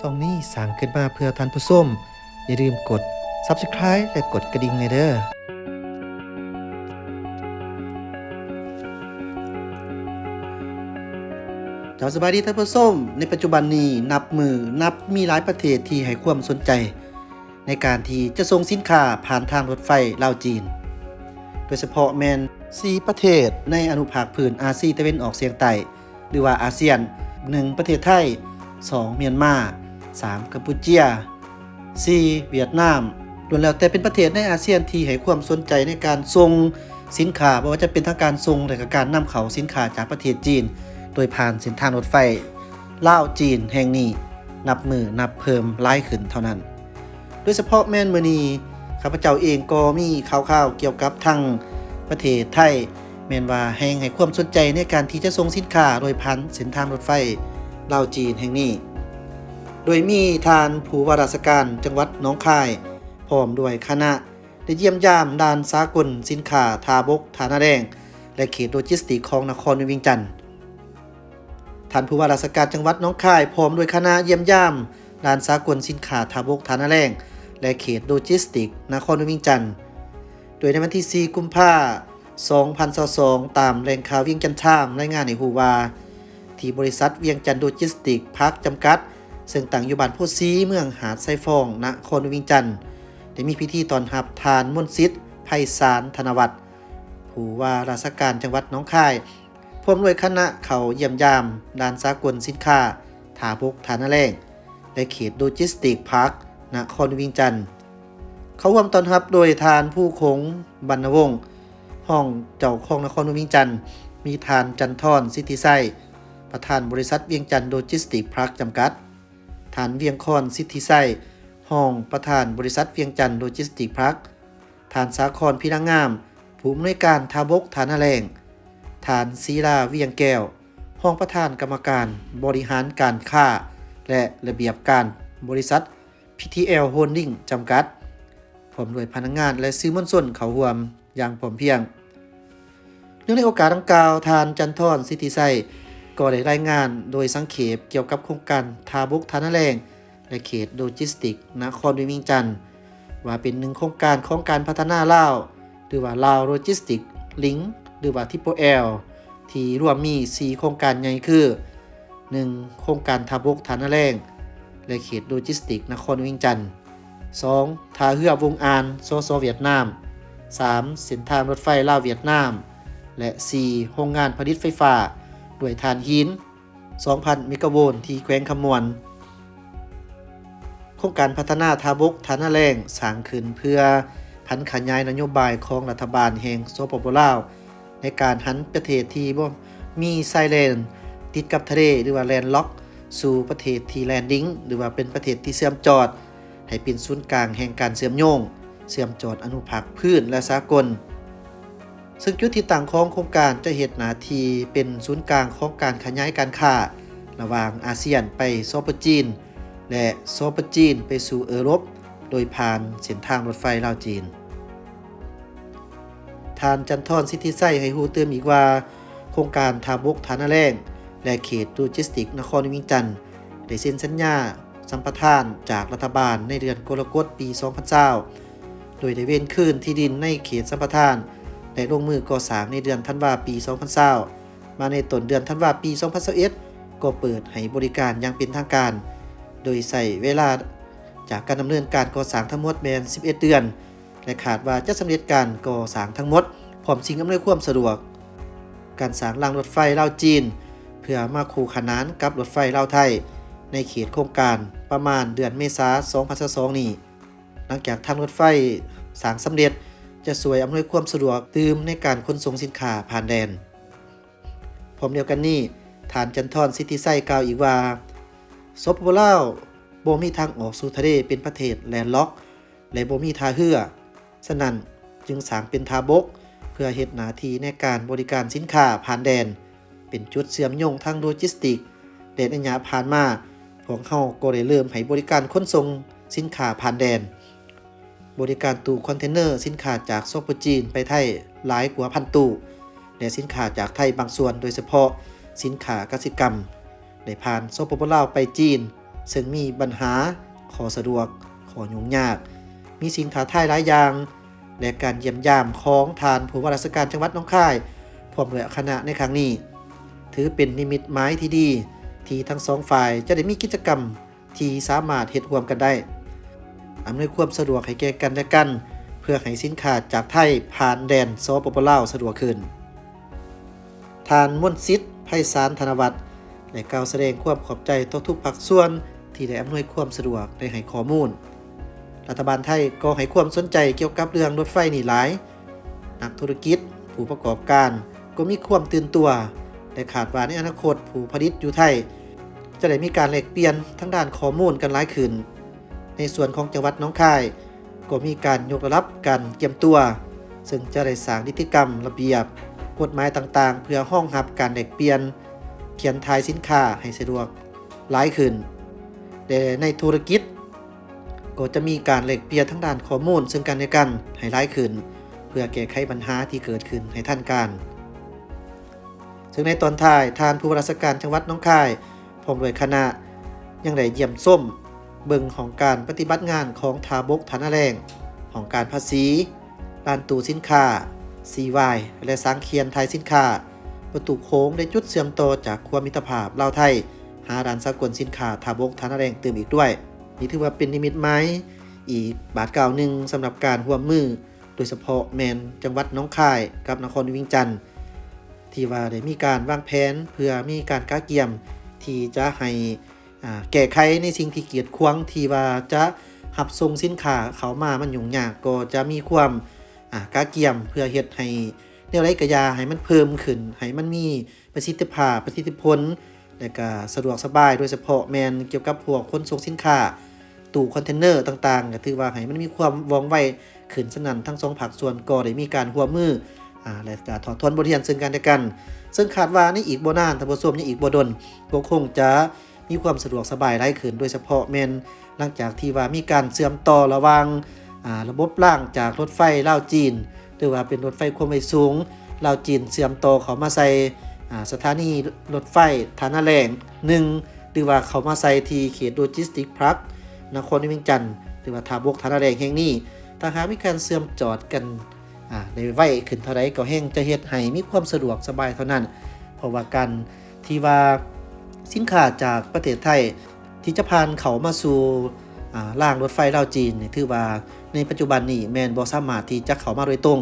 ซองนี้สร้างขึ้นมาเพื่อท่านผู้ชมอย่าลืมกด Subscribe และกดกระดิ่งในเด้อเจ้าสบายดีท่านผู้ชมในปัจจุบันนี้นับมือนับมีหลายประเทศที่ให้ความสนใจ ในการที่จะส่งสินค้าผ่านทางรถไฟลาวจีน โดยเฉพาะแมน4ประเทศในอนุภาคพื้นอาซีตะเวนออกเฉียงใต้หรือว่าอาเซียน 1 ประเทศไทย 2 เมียนมา 3 กัมพูเชีย 4 เวียดนามล้วนแล้วแต่เป็นประเทศในอาเซียนที่ให้ความสนใจในการส่งสินค้าบ่ว่าจะเป็นทางการส่งหรือกการนำเข้าสินค้าจากประเทศจีน โดยผ่านเส้นทางรถไฟลาวจีนแห่งนี้ นับมือนับเพิ่มหลายขึ้นเท่านั้น โดยเฉพาะแม่นมือนีข้าพเจ้าเองก็มีข่าวๆเกี่ยวกับทางประเทศไทย แม่นว่าแห่งให้ความสนใจในการที่จะส่งสินค้าโดยผ่านเส้นทางรถไฟลาวจีนแห่งนี้ โดยมีทานผู้ว่าราชการจังหวัดหนองคาย พร้อมด้วยคณะ ได้เยี่ยมยามด่านสากล สินค้าทาบกฐานาแดง และเขตโลจิสติกของนครเวียงจันทน์ท่านผู้ว่าราชการจังหวัดน้องคาย พร้อมด้วยคณะเยี่ยมยามด่านสากลสินค้าทาบกฐานาแรงและเขตโลจิสติกนครเวียงจันทน์โดยในวันที่ 4 กุมภาพันธ์2022ตามแหล่งข่าวเวียงจันทน์ไทม์รายงานในฮูวาที่บริษัทเวียงจันทน์โลจิสติกพักจำกัด ซึ่งตั้งอยู่บ้านโพซีเมืองหาดไซฟองนครวียงจันทน์ได้มีพิธีตอนรับทานมนต์สิทธิ์ไพศาลธนวัฒน์ผู้ว่าราชการจังหวัดน้องคายพร้อมด้วยคณะเขาเยี่ยมยามด้านสากลสินค้าถาบกฐานแรงและเขตโลจิสติกพาร์คนครวิงจันทน์เขาร่วมตอนรับโดยทานผู้คงบรรณวงศ์ห้องเจ้าของนครวิงจันทน์มีทานจันทรสิทธิไส้ประธานบริษัทเวียงจันทน์โลจิสติกพาร์คจำกัด ฐานเวียงคอนสิทธิไส้ห้องประธานบริษัทเวียงจันทน์โลจิสติกพาร์คฐานสาครพิรังงาม ผู้อำนวยการทาบกฐานะแรงฐานศีลาเวียงแก้ว ห้องประธานกรรมการบริหารการค้า และระเบียบการบริษัท PTL Holding จำกัดพร้อมด้วยพนักงานและซื้อมวลชนเขารวมอย่างพร้อมเพียง เนื่องในโอกาสดังกล่าวทานจันทรสิทธิไซ ก็ได้รายงานโดยสังเขปเกี่ยวกับโครงการทาบุกทานะแรงและเขตโลจิสติกนครวิงจันทน์ว่าเป็นหนึ่งโครงการของการพัฒนาลาวหรือว่าลาวโลจิสติกลิงหรือว่าทิปโปแอลที่รวมมี 4 โครงการใหญ่คือ 1. โครงการทาบุกฐานะแรงและเขตโลจิสติกนครวียงจันทน์ 2. ท่าเรือวงอานโซโซเวียดนาม 3. เส้นทางรถไฟลาวเวียดนาม และ 4. โรงงานผลิตไฟฟ้า ด้วยถ่านหิน 2,000 เมกะโวลต์ที่แขวงคำมวน โครงการพัฒนาทาบกฐานะแรงสร้างขึ้นเพื่อพันขยายนโยบายของรัฐบาลแห่งสปปลาว ในการหันประเทศที่บ่มีไซเลนติดกับทะเลหรือว่าแลนด์ล็อก สู่ประเทศที่แลนดิ้งหรือว่าเป็นประเทศที่เสื่อมจอด ให้เป็นศูนย์กลางแห่งการเสื่อมโยง เสื่อมจอดอนุภาคพื้นและสากล ซึ่งจุดที่ต่างของโครงการจะเหตุหนาทีเป็นศูนย์กลางของการขยายการค้าระหว่างอาเซียนไปโซปจีน และโซปจีนไปสู่เอรปโดยผ่านเส้นทางรถไฟลาวจีน ทานจันทรสิทธิไส้ให้ฮูเติมอีกว่า โครงการทาบกฐานะแรงและเขตโลจิสติก นครวิงจันทน์ได้เซ็นสัญญา สัมปทานจากรัฐบาลในเดือนกรกฎาคมปี 2020โดยได้เว้นคืนที่ดินในเขตสัมปทาน และลงมือก่อสร้างในเดือนธันวาคมปี 2020มาในต้นเดือนธันวาคมปี 2021ก็เปิดให้บริการอย่างเป็นทางการ โดยใส่เวลาจากการดำเนินการก่อสร้างทั้งหมดแมน 11 เดือน และขาดว่าจะสำเร็จการก่อสร้างทั้งหมดพร้อมสิ่งอำนวยความสะดวก การสร้างรางรถไฟลาวจีน เพื่อมาคู่ขนานกับรถไฟลาวไทย ในเขตโครงการประมาณเดือนเมษายน 2022 นี้ หลังจากทางรถไฟสร้างสำเร็จ จะสวยอำนวยความสะดวกตืมในการขนส่งสินค้าผ่านแดน พร้อมเดียวกันนี้ฐานจันทรสิทธิไส้กล่าวอีกว่าซปปลาวบ่มีทางออกสู่ทะเลเป็นประเทศแลนด์ล็อก และบ่มีทาเรือฉะนั้นจึงสางเป็นทาบก เพื่อเฮ็ดหนาทีในการบริการสินค้าผ่านแดน เป็นจุดเชื่อมโยงทางโลจิสติกและในยะผ่านมาพวกเขาก็ได้เริ่มให้บริการขนส่งสินค้าผ่านแดน บริการตู้คอนเทนเนอร์สินค้าจากโซปจีนไปไทยหลายกว่าพันตู้และสินค้าจากไทยบางส่วนโดยเฉพาะสินค้ากสิกรรมได้ผ่านโซปปลาวไปจีน ซึ่งมีปัญหาขอสะดวก ขอยุ่งยาก มีสิ่งท้าไทยหลายอย่าง และการเยี่ยมยามของทานผู้ว่าราชการจังหวัดน้องคายพร้อมด้วยคณะในครั้งนี้ ถือเป็นนิมิตหมายที่ดี ที่ทั้งสองฝ่ายจะได้มีกิจกรรมที่สามารถเฮ็ดร่วมกันได้ อำนวยความสะดวกให้แก่กันและกัน เพื่อให้สินค้าจากไทยผ่านแดนสปปลาวสะดวกขึ้นทานม่วนซิดไพศาลธนวัฒน์และกล่าวแสดงความขอบใจต่อทุกภาคส่วนที่ได้อำนวยความสะดวกได้ให้ข้อมูล รัฐบาลไทยก็ให้ความสนใจเกี่ยวกับเรื่องรถไฟนี่หลาย นักธุรกิจ ผู้ประกอบการก็มีความตื่นตัวและขาดว่าในอนาคตผู้ผลิตอยู่ไทย จะได้มีการแลกเปลี่ยนทั้งด้านข้อมูลกันหลายขึ้น ในส่วนของจังหวัดน้องคาย ก็มีการยกระดับการเกี่ยมตัว ซึ่งจะได้สร้างนิติกรรมระเบียบ กฎหมายต่างๆ เพื่อห้องรับการแลกเปลี่ยน เขียนทายสินค้าให้สะดวกหลายขึ้นแต่ในธุรกิจ ก็จะมีการแลกเปลี่ยนทั้งด้านข้อมูล ซึ่งกันและกันให้หลายขึ้น เพื่อแก้ไขปัญหาที่เกิดขึ้นให้ท่านการซึ่งในตอนท้ายทานผู้วาราชการจังหวัดน้องคายพร้อมด้วยคณะยังได้เยี่ยมส้ม เบิงของการปฏิบัติงานของทาบกฐานแรงของการภาษีลานตูสินค้า CY และสังเคียนไทยสินค้า ประตูโค้งได้จุดเสื่อมต่อจากความมิตรภาพลาวไทย หาร้านสากลสินค้าทาบกฐานแรงเติมอีกด้วย นี่ถือว่าเป็นนิมิตไม้อีกบาทเก่าหนึ่งสำหรับการร่วมมือ โดยเฉพาะแมนจังหวัดน้องคายกับนครวิงจันทร์ที่ว่าได้มีการวางแผนเพื่อมีการก้าเกียมที่จะให้ แก้ไขในสิ่งที่เกียดขวางที่ว่าจะหับส่งสินค้าเขามามันยุ่งยากก็จะมีความก้าเกียมเพื่อเฮ็ดให้แนวไรกระยาให้มันเพิ่มขึ้นให้มันมีประสิทธิภาพประสิทธิผลและก็สะดวกสบายโดยเฉพาะแมนเกี่ยวกับพวกขนส่งสินค้าตู้คอนเทนเนอร์ต่างๆก็ถือว่าให้มันมีความว่องไวขึ้นสนั่นทั้งสองภาคส่วนก็ได้มีการร่วมมืออ่าและก็ถอดทอนบทเรียนซึ่งกันและกัน ซึ่งคาดว่าในอีกบ่นานท่านผู้ชมในอีกบ่ดนก็คงจะ มีความสะดวกสบายหลายขึ้นโดยเฉพาะแมนหลังจากที่ว่ามีการเชื่อมต่อระหว่างระบบล่างจากรถไฟลาวจีน หรือว่าเป็นรถไฟความเร็วสูงลาวจีนเชื่อมต่อเขามาใส่สถานีรถไฟฐานะแรงหนึ่งหรือว่าเขามาใส่ที่เขตโลจิสติกพาร์คนครนิมิงจันทร์หรือว่าทาบกทานาแดงแห่งนี้ถ้าหากมีการเสื่อมจอดกันในไว้ขึ้นเท่าไรก็แห่งจะเฮ็ดให้มีความสะดวกสบายเท่านั้น เพราะว่าการที่ว่า สินค้าจากประเทศไทย ที่จะผ่านเขามาสู่ล่างรถไฟลาวจีนนี่ถือว่าในปัจจุบันนี้แมนบ่สามารถที่จะเข้ามาโดยตรง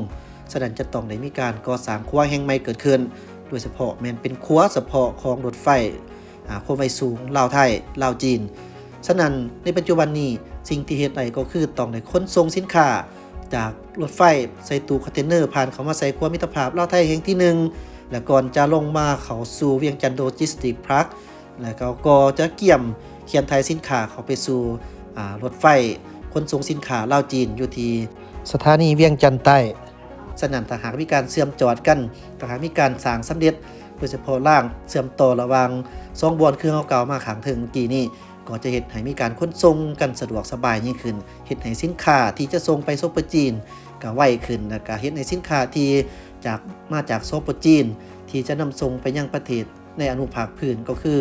ฉะนั้นจะต้องได้มีการก่อสร้างครัวแห่งใหม่เกิดขึ้น โดยเฉพาะแมนเป็นครัวเฉพาะของรถไฟอ่าความไวสูงลาวไทยลาวจีนฉะนั้นในปัจจุบันนี้สิ่งที่เฮ็ดได้ก็คือต้องได้ขนส่งสินค้าจากรถไฟใส่ตู้คอนเทนเนอร์ผ่านเขามาใส่ครัวมิตรภาพลาวไทยแห่งที่หนึ่งและก่อนจะลงมาเขาสู่เวียงจันทร์โลจิสติกพาร์ค แล้วก็ก็จะเกี่ยมเขียนไทยสินค้าเขาไปสู่รถไฟขนส่งสินค้าลาวจีนอยู่ที่สถานีเวียงจันทร์ใต้ฉะนั้นถ้าหากมีการเชื่อมจอดกันถ้าหากมีการสร้างสำเร็จโดยเฉพาะล่างเชื่อมต่อระหว่างสองบอนคือเฮาเก่ามาขังถึงเมื่อกี้นี้ก็จะเฮ็ดให้มีการขนส่งกันสะดวกสบายยิ่งขึ้นเฮ็ดให้สินค้าที่จะส่งไปโซปจีนก็ไวขึ้นแล้วก็เฮ็ดให้สินค้าที่จากมาจากโซปจีน ที่จะนำส่งไปยังประเทศ ในอนุภาคพื้นก็คือ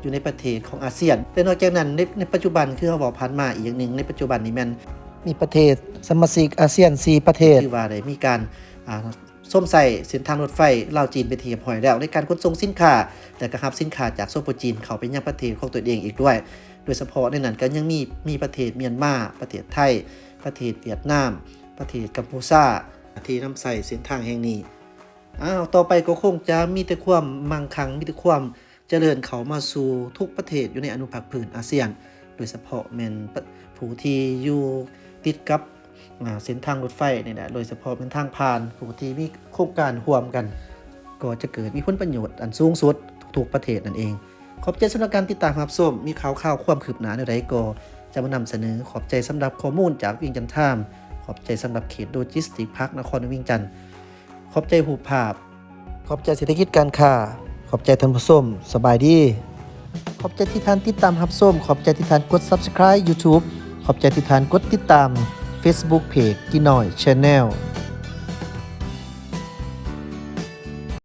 อยู่ในประเทศของอาเซียน แต่นอกจากนั้นในในปัจจุบันคือเราบอกผ่านมาอีกอย่างหนึ่งในปัจจุบันนี้แมันมีประเทศสมาชิกอาเซียน 4 ประเทศที่ว่าได้มีการอ่าส้มใส่เส้นทางรถไฟลาวจีนไปนทีเรียบร้อยแล้ว ในการขนส่งสินค้าและก็รับสินค้าจากโซโปจีนเข้าไปยังประเทศของตัวเองอีกด้วย โดยเฉพาะในนั้นก็ยังมีมีประเทศเมียนมาประเทศไทย ประเทศเวียดนาม ประเทศกัมพูชาที่นำใส่เส้นทางแห่งนี้ อ้าวต่อไปก็คงจะมีแต่ความมั่งคั่งมีแต่ความเจริญเขามาสู่ทุกประเทศอยู่ในอนุภาคพื้นอาเซียน โดยเฉพาะแมนผู้ที่อยู่ติดกับเส้นทางรถไฟนี่แหละโดยเฉพาะเป็นทางผ่านผู้ที่มีโครงการร่วมกัน ก็จะเกิดมีผลประโยชน์อันสูงสุดทุกๆประเทศนั่นเอง ขอบใจสำหรับการติดตามรับชมมีข่าวข่าวความคืบหน้าในไรก็จะมานำเสนอขอบใจสำหรับข้อมูลจากวิ่งจันทร์ไทม์ขอบใจสำหรับเขตโลจิสติกพาร์คนครวิ่งจันทร์ ขอบใจหูภาพ ขอบใจเศรษฐกิจการค้า ขอบใจท่านผู้ชมสบายดี ขอบใจที่ท่านติดตามรับชมขอบใจที่ท่านกด Subscribe YouTube ขอบใจที่ท่านกดติดตาม Facebook Page กินหน่อย Channel